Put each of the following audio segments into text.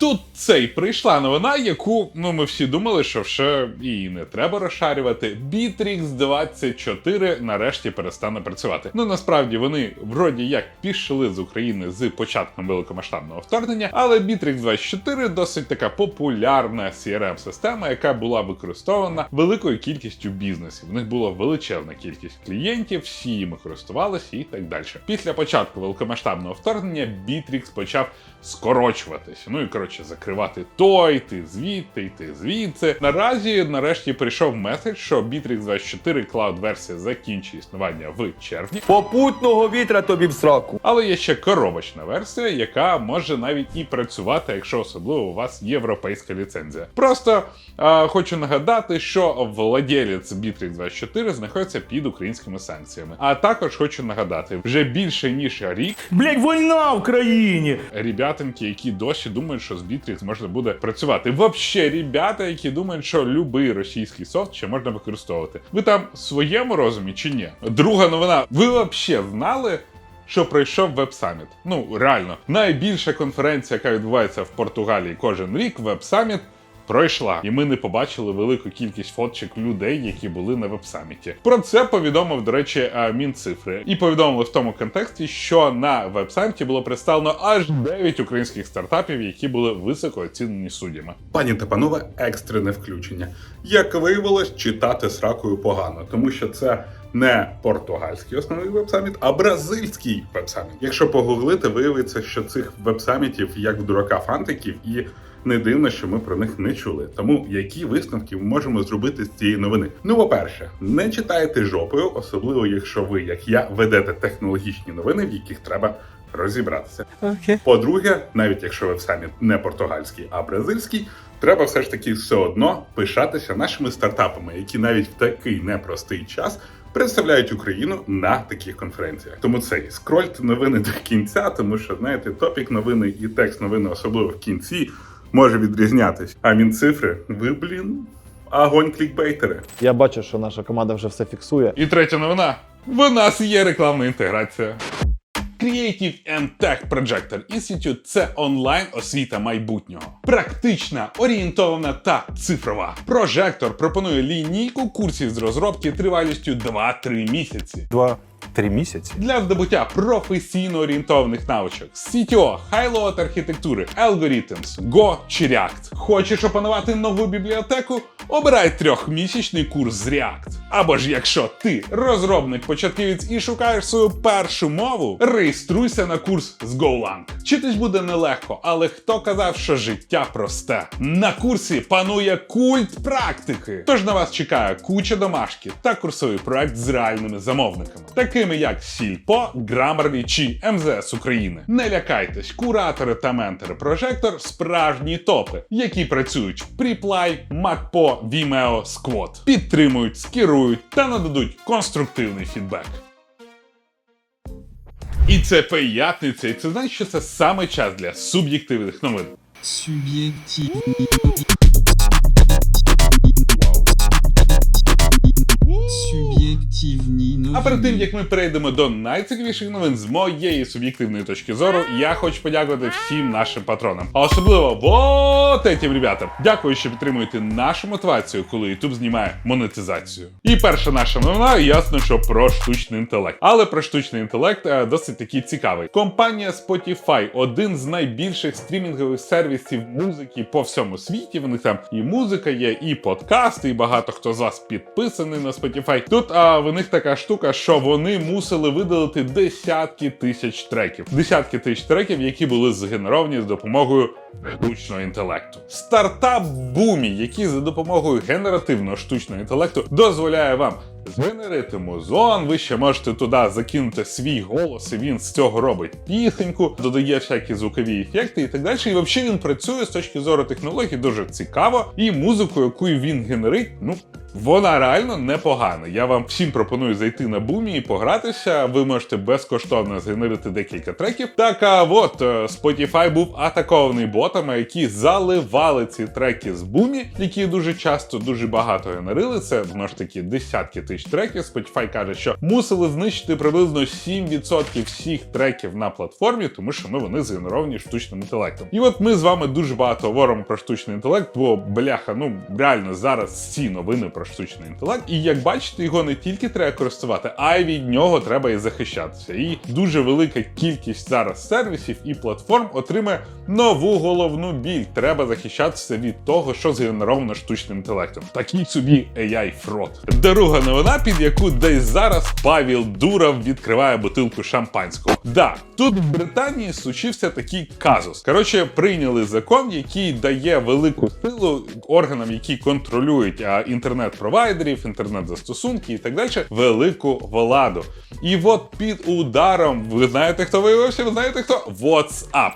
Тут цей прийшла новина, яку ну ми всі думали, що вже її не треба розшарювати. Bittrex 24 нарешті перестане працювати. Ну насправді вони вроді як пішли з України з початком великомасштабного вторгнення, але Bittrex 24 досить така популярна crm система яка була використована великою кількістю бізнесів. В них була величезна кількість клієнтів, всі їми користувалися і так далі. Після початку великомасштабного вторгнення Bittrex почав скорочуватися. Ну і коротше закривати той, йти звідти, йти звідси. Наразі нарешті прийшов меседж, що Bittrex 24 Cloud версія закінчує існування в червні. Попутного вітра тобі в сраку. Але є ще коробочна версія, яка може навіть і працювати, якщо особливо у вас європейська ліцензія. Просто е, хочу нагадати, що владелець Bittrex 24 знаходиться під українськими санкціями. А також хочу нагадати, вже більше ніж рік Блять, війна в країні. ребятинки, які досі думають, що з Bittrex можна буде працювати. Вообще, ребята, які думають, що будь-який російський софт ще можна використовувати. Ви там в своєму розумі чи ні? Друга новина. Ви вообще знали? Що пройшов веб-саміт. Ну реально, найбільша конференція, яка відбувається в Португалії кожен рік, веб-саміт пройшла, і ми не побачили велику кількість фотчик людей, які були на веб-саміті. Про це повідомив, до речі, е, Мінцифри, і повідомили в тому контексті, що на веб-саміті було представлено аж 9 українських стартапів, які були високо оцінені суддями. Пані та панове, екстрене включення. Як виявилось, читати сракою погано, тому що це не португальський основний веб-саміт, а бразильський веб-саміт. Якщо погуглити, виявиться, що цих веб-самітів як в дурака фантиків, і не дивно, що ми про них не чули. Тому які висновки ми можемо зробити з цієї новини? Ну, по-перше, не читайте жопою, особливо якщо ви, як я, ведете технологічні новини, в яких треба розібратися. Окей. По-друге, навіть якщо веб-саміт не португальський, а бразильський, треба все ж таки все одно пишатися нашими стартапами, які навіть в такий непростий час представляють Україну на таких конференціях. Тому цей скрольте новини до кінця, тому що знаєте, топік новини і текст новини, особливо в кінці, може відрізнятись. А мінцифри, ви блін. Агонь клікбейтери. Я бачу, що наша команда вже все фіксує. І третя новина: в нас є рекламна інтеграція. Creative and Tech Projector Institute – це онлайн освіта майбутнього. Практична, орієнтована та цифрова. Прожектор пропонує лінійку курсів з розробки тривалістю 2-3 місяці. Два-три місяці. Для здобуття професійно орієнтованих навичок CTO, High-Load архітектури, Algorithms, Go чи React. Хочеш опанувати нову бібліотеку? Обирай трьохмісячний курс з React. Або ж якщо ти розробник початківець і шукаєш свою першу мову, реєструйся на курс з GoLang. Вчитись буде нелегко, але хто казав, що життя просте? На курсі панує культ практики. Тож на вас чекає куча домашки та курсовий проект з реальними замовниками, такими як Сільпо, Grammarly чи МЗС України. Не лякайтесь, куратори та ментори прожектор справжні топи, які працюють в Preply, MacPo, Vimeo, Squad. Підтримують, скерують та нададуть конструктивний фідбек. І це п'ятниця, і це значить, що це саме час для суб'єктивних новин. Субъективный. А перед тим як ми перейдемо до найцікавіших новин з моєї суб'єктивної точки зору, я хочу подякувати всім нашим патронам, а особливо вот этим ребятам. Дякую, що підтримуєте нашу мотивацію, коли YouTube знімає монетизацію. І перша наша новина, ясно, що про штучний інтелект. Але про штучний інтелект е, досить такий цікавий. Компанія Spotify, один з найбільших стрімінгових сервісів музики по всьому світі. В них там і музика є, і подкасти, і багато хто з вас підписаний на Spotify. Тут а, в них така штука, що вони мусили видалити десятки тисяч треків, десятки тисяч треків, які були згенеровані з допомогою штучного інтелекту. Стартап Бумі, який за допомогою генеративного штучного інтелекту дозволяє вам згенерити музон. Ви ще можете туди закинути свій голос, і він з цього робить пісеньку, додає всякі звукові ефекти і так далі. І взагалі він працює з точки зору технологій дуже цікаво. І музику, яку він генерить, ну. Вона реально непогана. Я вам всім пропоную зайти на бумі і погратися. Ви можете безкоштовно згенерити декілька треків. Так а от е, Spotify був атакований ботами, які заливали ці треки з бумі, які дуже часто дуже багато генерили. Це знову ж таки десятки тисяч безліч треків. Spotify каже, що мусили знищити приблизно 7% всіх треків на платформі, тому що ну вони згенеровані штучним інтелектом. І от ми з вами дуже багато говоримо про штучний інтелект, бо бляха, ну реально зараз всі новини про штучний інтелект. І як бачите, його не тільки треба користувати, а й від нього треба і захищатися. І дуже велика кількість зараз сервісів і платформ отримає нову головну біль. Треба захищатися від того, що згенеровано штучним інтелектом. Такий собі AI фрод. Друга новина, під яку десь зараз Павел Дуров відкриває бутилку шампанського. Да, тут в Британії случився такий казус. Коротше, прийняли закон, який дає велику силу органам, які контролюють інтернет-провайдерів, інтернет-застосунки і так далі, велику владу. І от під ударом, ви знаєте, хто виявився? Ви знаєте хто? WhatsApp.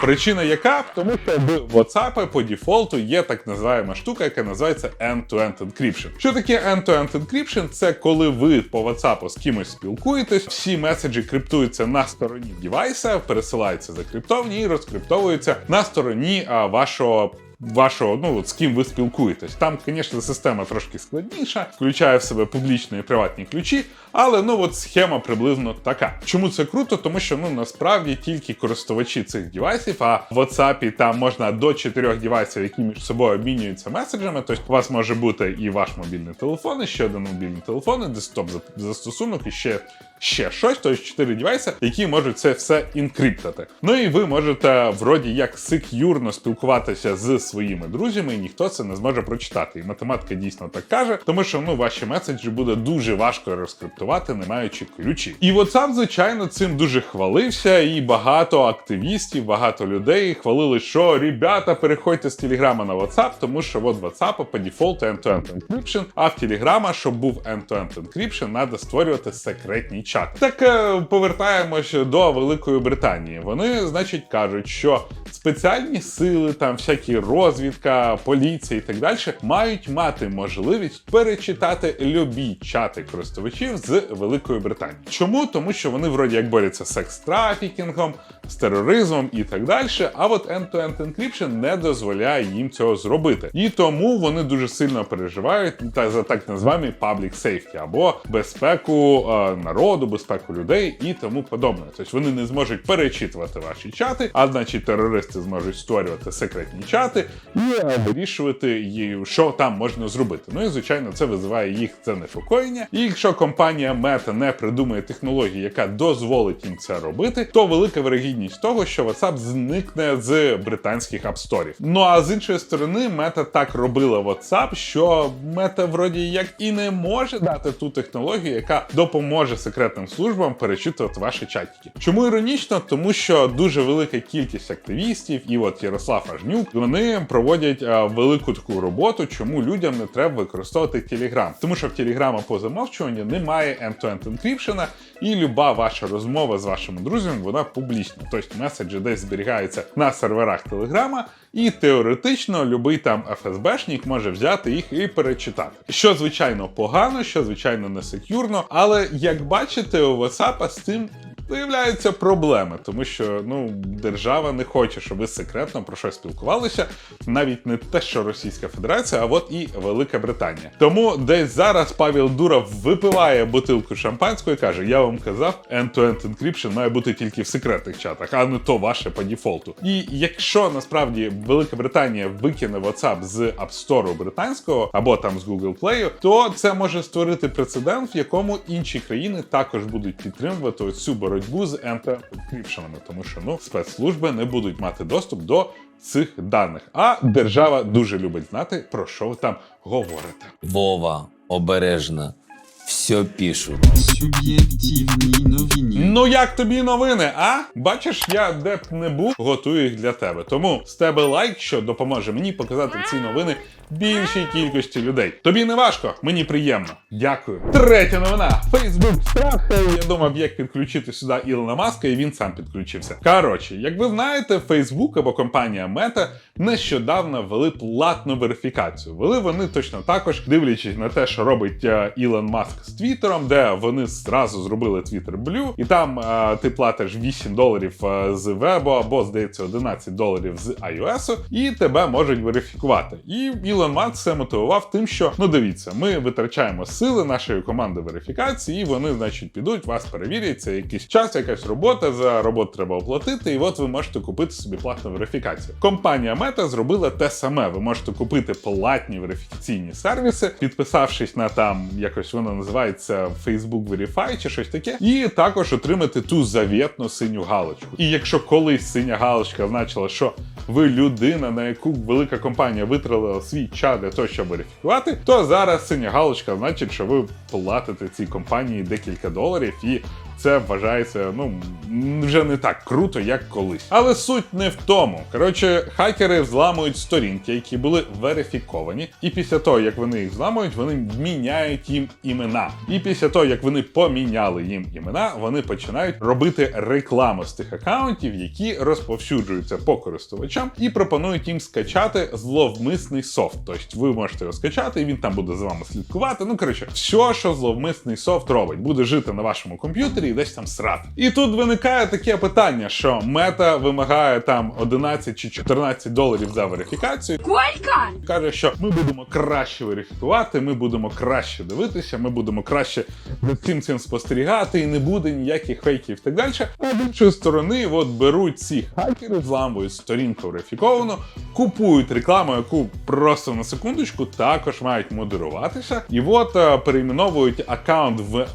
Причина яка? Тому що в WhatsApp по дефолту є так називаємо штука, яка називається end-to-end encryption. Що таке end-to-end encryption? Це коли ви по WhatsApp з кимось спілкуєтесь, всі меседжі криптуються на стороні девайса, пересилаються закриптовані і розкриптовуються на стороні вашого. Вашого, ну от з ким ви спілкуєтесь. Там, звісно, система трошки складніша, включає в себе публічні і приватні ключі, але ну от схема приблизно така. Чому це круто? Тому що ну насправді тільки користувачі цих девайсів, а в WhatsApp там можна до чотирьох девайсів, які між собою обмінюються меседжами. Тобто у вас може бути і ваш мобільний телефон, і ще один мобільний телефон, і десктоп застосунок, і ще. Ще щось, тобто 4 девайси, які можуть це все інкриптати. Ну і ви можете вроді як сек'юрно спілкуватися з своїми друзями, і ніхто це не зможе прочитати. І математика дійсно так каже, тому що ну ваші меседжі буде дуже важко розкриптувати, не маючи ключі. І WhatsApp, звичайно, цим дуже хвалився, і багато активістів, багато людей хвалили, що ребята, переходьте з Телеграма на WhatsApp, тому що от WhatsApp по дефолту end-to-end encryption, а в Телеграма, щоб був end-to-end encryption, треба створювати секретні чати. Так е, повертаємось до Великої Британії. Вони, значить, кажуть, що спеціальні сили, там всякі розвідка, поліція і так далі, мають мати можливість перечитати любі чати користувачів з Великої Британії. Чому? Тому що вони вроді як борються з секс-трафікінгом, з тероризмом і так далі. А от end-to-end encryption не дозволяє їм цього зробити. І тому вони дуже сильно переживають та за так названі public safety або безпеку е, народу, безпеку людей і тому подобне. Тобто вони не зможуть перечитувати ваші чати, а значить терористи зможуть створювати секретні чати і вирішувати, що там можна зробити. Ну і звичайно, це визиває їх це непокоєння. І якщо компанія Meta не придумає технологію, яка дозволить їм це робити, то велика вирогідність того, що WhatsApp зникне з британських апсторів. Ну а з іншої сторони, Meta так робила WhatsApp, що Meta вроді як і не може дати ту технологію, яка допоможе секретним службам перечитувати ваші чатики. Чому іронічно? Тому що дуже велика кількість активістів, і от Ярослав Ажнюк, вони проводять велику таку роботу, чому людям не треба використовувати Telegram. Тому що в Telegram по замовчуванню немає end-to-end encryption, і люба ваша розмова з вашими друзями вона публічна. Тобто меседжі десь зберігаються на серверах Телеграма, і теоретично любий там ФСБшник може взяти їх і перечитати. Що звичайно погано, що звичайно не секюрно, але як бачите, у WhatsApp з цим Виявляються проблеми, тому що ну держава не хоче, щоб ви секретно про щось спілкувалися, навіть не те, що Російська Федерація, а от і Велика Британія. Тому десь зараз Павел Дуров випиває бутилку шампанського і каже: Я вам казав, end-to-end encryption має бути тільки в секретних чатах, а не то ваше по дефолту. І якщо насправді Велика Британія викине WhatsApp з App Store британського або там з Google Play, то це може створити прецедент, в якому інші країни також будуть підтримувати цю боротьбу з end-to-end тому що ну спецслужби не будуть мати доступ до цих даних. А держава дуже любить знати, про що ви там говорите. Вова, обережно. Все пишуть. Суб'єктивні новини. Ну як тобі новини? А бачиш, я де б не був, готую їх для тебе. Тому з тебе лайк, що допоможе мені показати ці новини більшій кількості людей. Тобі не важко, мені приємно. Дякую. Третя новина. Facebook страхає. Я думав, як підключити сюди Ілона Маска, і він сам підключився. Коротше, як ви знаєте, Facebook або компанія Meta нещодавно ввели платну верифікацію. Вели вони точно також, дивлячись на те, що робить е, Ілон Маск з Твіттером, де вони зразу зробили Twitter Blue, і там е, ти платиш 8 доларів е, з вебу або, здається, 11 доларів з iOS, і тебе можуть верифікувати. І Ілон Маск це мотивував тим, що ну дивіться, ми витрачаємо сили нашої команди верифікації, і вони, значить, підуть, вас перевірять. Це якийсь час, якась робота. За роботу треба оплатити, і от ви можете купити собі платну верифікацію. Компанія Meta зробила те саме. Ви можете купити платні верифікаційні сервіси, підписавшись на там якось воно називається Facebook Verify чи щось таке, і також отримати ту завітну синю галочку. І якщо колись синя галочка значила, що ви людина, на яку велика компанія витратила свій час для того, щоб верифікувати, то зараз синя галочка значить, що ви платите цій компанії декілька доларів і. Це вважається ну вже не так круто, як колись. Але суть не в тому. Коротше, хакери взламують сторінки, які були верифіковані, і після того, як вони їх взламують, вони міняють їм імена. І після того, як вони поміняли їм імена, вони починають робити рекламу з тих акаунтів, які розповсюджуються по користувачам, і пропонують їм скачати зловмисний софт. Тобто ви можете його скачати, і він там буде за вами слідкувати. Ну коротше, все, що зловмисний софт робить, буде жити на вашому комп'ютері і десь там срати. І тут виникає таке питання, що мета вимагає там 11 чи 14 доларів за верифікацію. Сколько? Каже, що ми будемо краще верифікувати, ми будемо краще дивитися, ми будемо краще за цим цим спостерігати, і не буде ніяких фейків і так далі. А з іншої сторони, от беруть ці хакери, зламують сторінку верифіковану, купують рекламу, яку просто на секундочку також мають модеруватися, і от е, перейменовують аккаунт в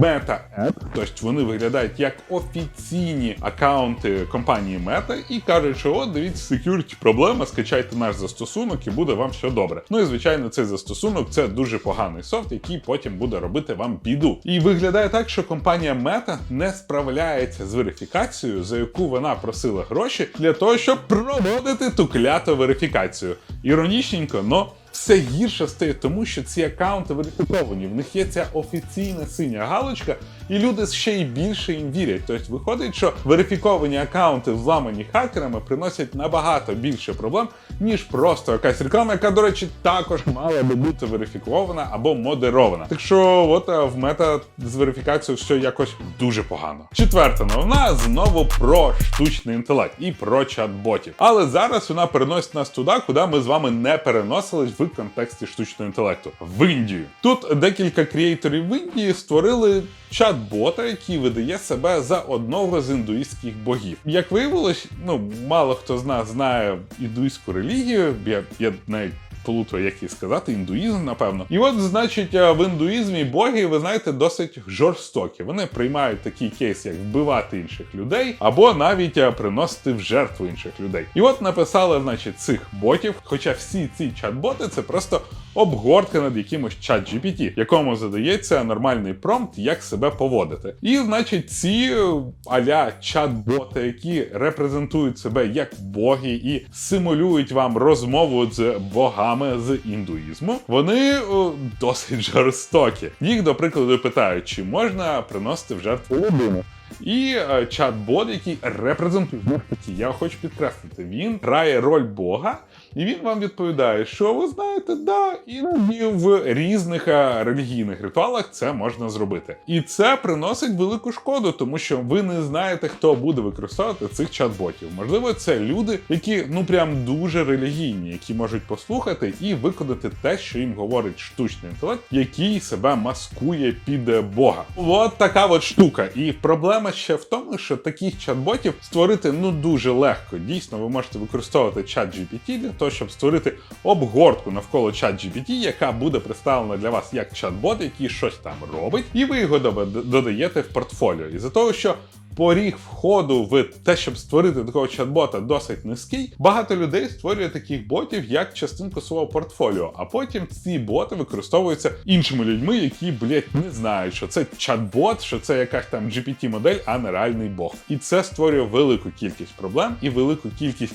Meta App, тобто вони виглядають як офіційні аккаунти компанії Meta і кажуть, що от дивіться, security проблема, скачайте наш застосунок і буде вам все добре. Ну і звичайно, цей застосунок це дуже поганий софт, який потім буде робити вам біду. І виглядає так, що компанія Meta не справляється з верифікацією, за яку вона просила гроші для того, щоб проводити ту кляту верифікацію. Іронічненько, но все гірше стає тому, що ці аккаунти верифіковані. В них є ця офіційна синя галочка, і люди ще й більше їм вірять. Тобто виходить, що верифіковані аккаунти, взламані хакерами, приносять набагато більше проблем, ніж просто якась реклама, яка, до речі, також мала би бути верифікована або модерована. Так що, от е, в мета з верифікацією все якось дуже погано. Четверта новина знову про штучний інтелект і про чат-ботів. Але зараз вона переносить нас туди, куди ми з вами не переносились в контексті штучного інтелекту в Індію. Тут декілька креаторів в Індії створили чат-бота, який видає себе за одного з індуїстських богів. Як виявилось, ну мало хто з нас знає індуїстську релігію. Я, я навіть плутаю, як її сказати, індуїзм, напевно. І от, значить, е, в індуїзмі боги, ви знаєте, досить жорстокі. Вони приймають такий кейс, як вбивати інших людей, або навіть е, приносити в жертву інших людей. І от написали, значить, цих ботів, хоча всі ці чат-боти це просто обгортка над якимось чат GPT, якому задається нормальний промпт, як себе поводити. І, значить, ці е, аля чат-боти, які репрезентують себе як боги і симулюють вам розмову з богами з індуїзму, вони о, досить жорстокі. Їх, до прикладу, питають, чи можна приносити в жертву людину. І е, чат-бот, який репрезентує я хочу підкреслити, він грає роль Бога, і він вам відповідає, що ви знаєте, да, іноді в різних е, релігійних ритуалах це можна зробити. І це приносить велику шкоду, тому що ви не знаєте, хто буде використовувати цих чат-ботів. Можливо, це люди, які ну прям дуже релігійні, які можуть послухати і виконати те, що їм говорить штучний інтелект, який себе маскує під е, Бога. От така от штука. І проблема ще в тому, що таких чат-ботів створити ну дуже легко. Дійсно, ви можете використовувати чат GPT для того, щоб створити обгортку навколо чат GPT, яка буде представлена для вас як чат-бот, який щось там робить, і ви його додаєте в портфоліо. І за того, що поріг входу в те, щоб створити такого чат-бота, досить низький. Багато людей створює таких ботів як частинку свого портфоліо, а потім ці боти використовуються іншими людьми, які, блять, не знають, що це чат-бот, що це якась там GPT-модель, а не реальний бог. І це створює велику кількість проблем і велику кількість.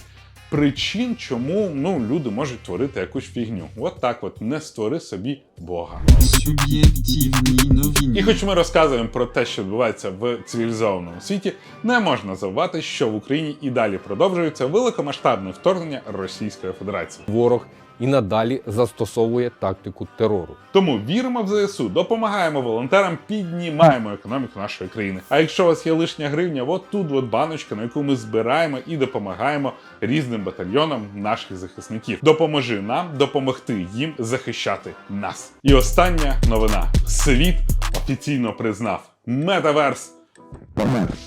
Причин, чому ну люди можуть творити якусь фігню. От так, от не створи собі Бога. Суб'єктивні новини. І хоч ми розказуємо про те, що відбувається в цивілізованому світі, не можна забувати, що в Україні і далі продовжується великомасштабне вторгнення Російської Федерації. Ворог і надалі застосовує тактику терору. Тому віримо в ЗСУ, допомагаємо волонтерам, піднімаємо економіку нашої країни. А якщо у вас є лишня гривня, от тут от баночка, на яку ми збираємо і допомагаємо різним батальйонам наших захисників. Допоможи нам допомогти їм захищати нас. І остання новина: світ офіційно признав метаверс.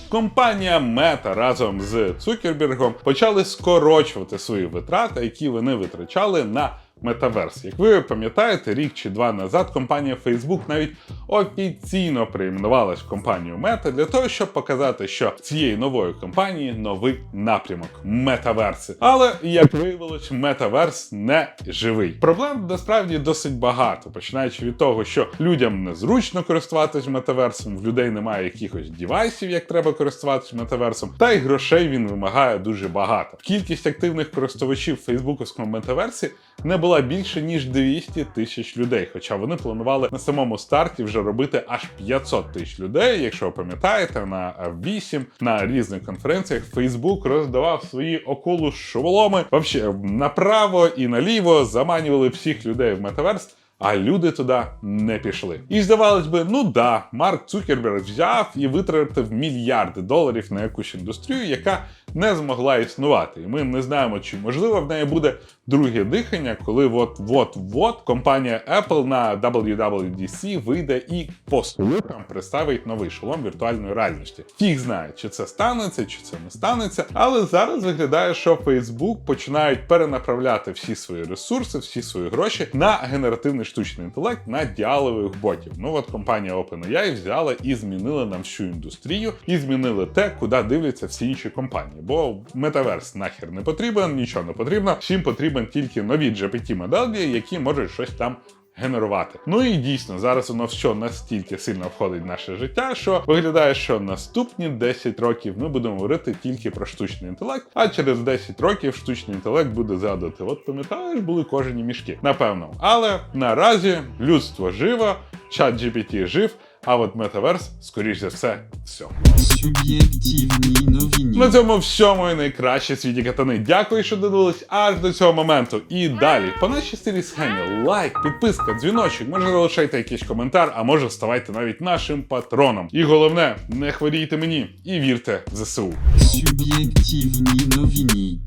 Компанія Мета разом з Цукербергом почали скорочувати свої витрати, які вони витрачали на метаверс. Як ви пам'ятаєте, рік чи два назад компанія Facebook навіть офіційно перейменувалась в компанію Мета для того, щоб показати, що цієї нової компанії новий напрямок метаверси. Але як виявилось, метаверс не живий. Проблем насправді досить багато, починаючи від того, що людям незручно користуватись метаверсом, в людей немає якихось дівайсів, як треба користуватись метаверсом, та й грошей він вимагає дуже багато. Кількість активних користувачів в фейсбуковському метаверсі не була більше ніж 200 тисяч людей. Хоча вони планували на самому старті вже робити аж 500 тисяч людей. Якщо ви пам'ятаєте, на V8 на різних конференціях Facebook роздавав свої околу шоломи. Вообще направо і наліво заманювали всіх людей в метаверс. А люди туди не пішли. І здавалось би, ну да, Марк Цукерберг взяв і витратив мільярди доларів на якусь індустрію, яка не змогла існувати. І ми не знаємо, чи можливо в неї буде друге дихання, коли от-от-от компанія Apple на WWDC вийде і по слухам представить новий шолом віртуальної реальності. Фіг знає, чи це станеться, чи це не станеться. Але зараз виглядає, що Facebook починають перенаправляти всі свої ресурси, всі свої гроші на генеративний штучний інтелект, на діалових ботів. Ну от компанія OpenAI взяла і змінила нам всю індустрію, і змінили те, куди дивляться всі інші компанії. Бо метаверс нахер не потрібен, нічого не потрібно. Всім потрібен тільки нові GPT моделі, які можуть щось там. Генерувати. Ну і дійсно, зараз воно все настільки сильно входить в наше життя, що виглядає, що наступні 10 років ми будемо говорити тільки про штучний інтелект, а через 10 років штучний інтелект буде згадувати: от пам'ятаєш, були кожені мішки. Напевно. Але наразі людство живо, чат GPT жив, а от метаверс, скоріш за все, все. Суб'єктивні новини. На цьому все мої найкращі світі катани. Дякую, що додивились аж до цього моменту. І далі, по нашій стилі схемі, лайк, підписка, дзвіночок, може залишайте якийсь коментар, а може ставайте навіть нашим патроном. І головне, не хворійте мені і вірте в ЗСУ. Суб'єктивні новини.